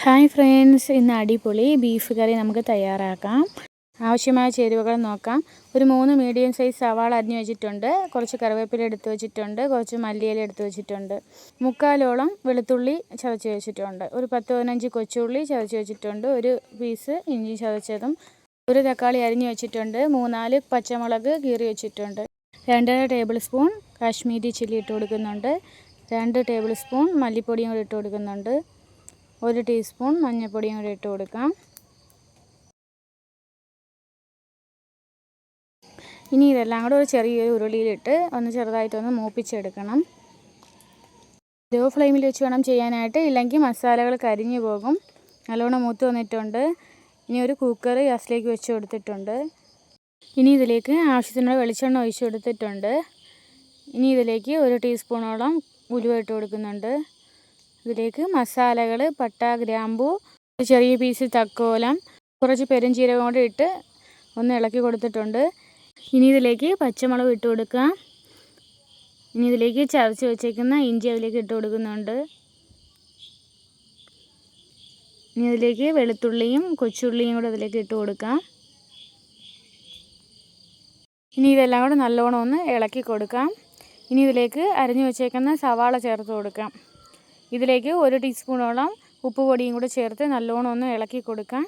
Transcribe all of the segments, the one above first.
Hi friends ഇന്ന് അടിപൊളി beef കറി നമുക്ക് തയ്യാറാക്കാം. ആവശ്യമായ ചേരുവകൾ നോക്കാം. ഒരു മൂന്ന് മീഡിയം സൈസ് സവാള അരിഞ്ഞു വെച്ചിട്ടുണ്ട്. കുറച്ച് കറിവേപ്പില എടുത്തു വെച്ചിട്ടുണ്ട്. കുറച്ച് മല്ലിയില എടുത്തു വെച്ചിട്ടുണ്ട്. മുക്കാലോളം വെളുത്തുള്ളി ചതച്ച് വെച്ചിട്ടുണ്ട്. ഒരു പത്ത് പതിനഞ്ച് കൊച്ചുള്ളി ചതച്ച് വെച്ചിട്ടുണ്ട്. ഒരു പീസ് ഇഞ്ചി ചതച്ചതും ഒരു തക്കാളി അരിഞ്ഞു വെച്ചിട്ടുണ്ട്. മൂന്നാൽ പച്ചമുളക് കീറി വെച്ചിട്ടുണ്ട്. രണ്ടര ടേബിൾ സ്പൂൺ കാശ്മീരി ചില്ലി ഇട്ട് കൊടുക്കുന്നുണ്ട്. രണ്ട് ടേബിൾ സ്പൂൺ മല്ലിപ്പൊടിയും കൂടി ഇട്ട് കൊടുക്കുന്നുണ്ട്. ഒരു ടീസ്പൂൺ മഞ്ഞൾപ്പൊടിയും കൂടി ഇട്ട് കൊടുക്കാം. ഇനി ഇതെല്ലാം കൂടെ ഒരു ചെറിയൊരു ഉരുളിയിലിട്ട് ഒന്ന് ചെറുതായിട്ടൊന്ന് മൂപ്പിച്ചെടുക്കണം. ലോ ഫ്ലെയിമിൽ വെച്ച് വേണം ചെയ്യാനായിട്ട്. ഇല്ലെങ്കിൽ മസാലകൾ കരിഞ്ഞു പോകും. നല്ലോണം മൂത്ത് വന്നിട്ടുണ്ട്. ഇനി ഒരു കുക്കർ ഗ്യാസിലേക്ക് വെച്ച് കൊടുത്തിട്ടുണ്ട്. ഇനി ഇതിലേക്ക് ആവശ്യത്തിനുള്ള വെളിച്ചെണ്ണ ഒഴിച്ചു കൊടുത്തിട്ടുണ്ട്. ഇനി ഇതിലേക്ക് ഒരു ടീസ്പൂണോളം ഉലുവ ഇട്ട് കൊടുക്കുന്നുണ്ട്. ഇതിലേക്ക് മസാലകൾ പട്ട ഗ്രാമ്പു ചെറിയ പീസ് തക്കോലം കുറച്ച് പെരുംജീരകം കൂടെ ഇട്ട് ഒന്ന് ഇളക്കി കൊടുത്തിട്ടുണ്ട്. ഇനി ഇതിലേക്ക് പച്ചമുളക് ഇട്ട് കൊടുക്കുക. ഇനി ഇതിലേക്ക് ചതച്ച് വെച്ചേക്കുന്ന ഇഞ്ചി അതിലേക്ക് ഇട്ട് കൊടുക്കുന്നുണ്ട്. ഇനി ഇതിലേക്ക് വെളുത്തുള്ളിയും കൊച്ചുള്ളിയും കൂടെ അതിലേക്ക് ഇട്ട് കൊടുക്കാം ഇനി ഇതെല്ലാം കൂടെ നല്ലോണം ഒന്ന് ഇളക്കി കൊടുക്കാം. ഇനി ഇതിലേക്ക് അരിഞ്ഞു വെച്ചേക്കുന്ന സവാള ചേർത്ത് കൊടുക്കാം. ഇതിലേക്ക് ഒരു ടീസ്പൂണോളം ഉപ്പ് പൊടിയും കൂടെ ചേർത്ത് നല്ലോണം ഒന്ന് ഇളക്കി കൊടുക്കാം.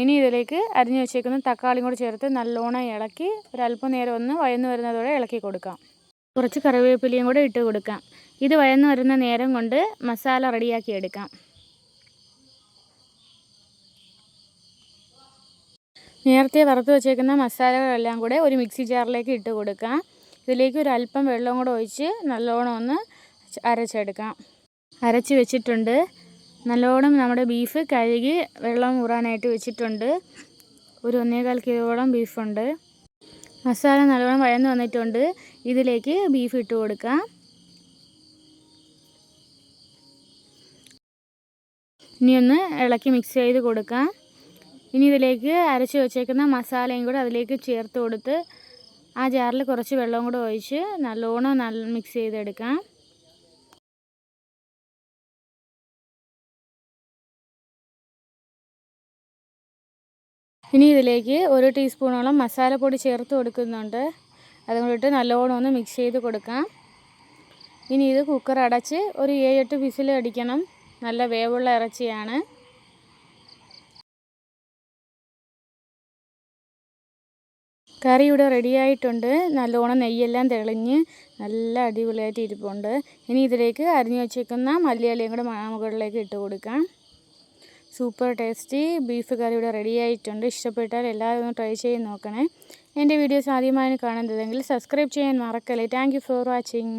ഇനി ഇതിലേക്ക് അരിഞ്ഞു വെച്ചേക്കുന്ന തക്കാളിയും കൂടെ ചേർത്ത് നല്ലോണം ഇളക്കി ഒരല്പം നേരം ഒന്ന് വയന്ന് വരുന്നതോടെ ഇളക്കി കൊടുക്കാം. കുറച്ച് കറിവേപ്പിലയും കൂടെ ഇട്ട് കൊടുക്കാം. ഇത് വയന്ന് വരുന്ന നേരം കൊണ്ട് മസാല റെഡിയാക്കി എടുക്കാം. നേരത്തെ വറുത്ത് വെച്ചേക്കുന്ന മസാലകളെല്ലാം കൂടെ ഒരു മിക്സി ജാറിലേക്ക് ഇട്ട് കൊടുക്കാം. ഇതിലേക്ക് ഒരു അല്പം വെള്ളം കൂടെ ഒഴിച്ച് നല്ലോണം ഒന്ന് അരച്ചെടുക്കാം. അരച്ച് വെച്ചിട്ടുണ്ട്. നല്ലോണം നമ്മുടെ ബീഫ് കഴുകി വെള്ളം ഊറാനായിട്ട് വെച്ചിട്ടുണ്ട്. ഒരു ഒന്നേകാൽ കിലോളം ബീഫുണ്ട് മസാല നല്ലോണം വഴന്ന് വന്നിട്ടുണ്ട്. ഇതിലേക്ക് ബീഫ് ഇട്ട് കൊടുക്കാം. ഇനി ഒന്ന് ഇളക്കി മിക്സ് ചെയ്ത് കൊടുക്കാം. ഇനി ഇതിലേക്ക് അരച്ച് വെച്ചേക്കുന്ന മസാലയും കൂടെ അതിലേക്ക് ചേർത്ത് കൊടുത്ത് ആ ജാറിൽ കുറച്ച് വെള്ളവും കൂടെ ഒഴിച്ച് നല്ലോണം നല്ല മിക്സ് ചെയ്തെടുക്കാം. ഇനി ഇതിലേക്ക് ഒരു ടീസ്പൂണോളം മസാലപ്പൊടി ചേർത്ത് കൊടുക്കുന്നുണ്ട്. അതുകൊണ്ടിട്ട് നല്ലോണം ഒന്ന് മിക്സ് ചെയ്ത് കൊടുക്കാം. ഇനി ഇത് കുക്കർ അടച്ച് ഒരു ഏഴെട്ട് വിസിൽ അടിക്കണം. നല്ല വേവുള്ള ഇറച്ചിയാണ്. കറി ഇവിടെ റെഡി ആയിട്ടുണ്ട് നല്ലോണം നെയ്യെല്ലാം തെളിഞ്ഞ് നല്ല അടിപൊളിയായിട്ട് ഇരിപ്പുണ്ട്. ഇനി ഇതിലേക്ക് അരിഞ്ഞു വെച്ചേക്കുന്ന മല്ലിയിലയും കൂടെ മുകളിലേക്ക് ഇട്ട് കൊടുക്കാം. സൂപ്പർ ടേസ്റ്റി ബീഫ് കറി ഇവിടെ റെഡി ആയിട്ടുണ്ട് ഇഷ്ടപ്പെട്ടാൽ എല്ലാവരും ട്രൈ ചെയ്ത് നോക്കണേ. എന്റെ വീഡിയോസ് ആദ്യമായി കാണുന്നതെങ്കിൽ സബ്സ്ക്രൈബ് ചെയ്യാൻ മറക്കല്ലേ. Thank for watching.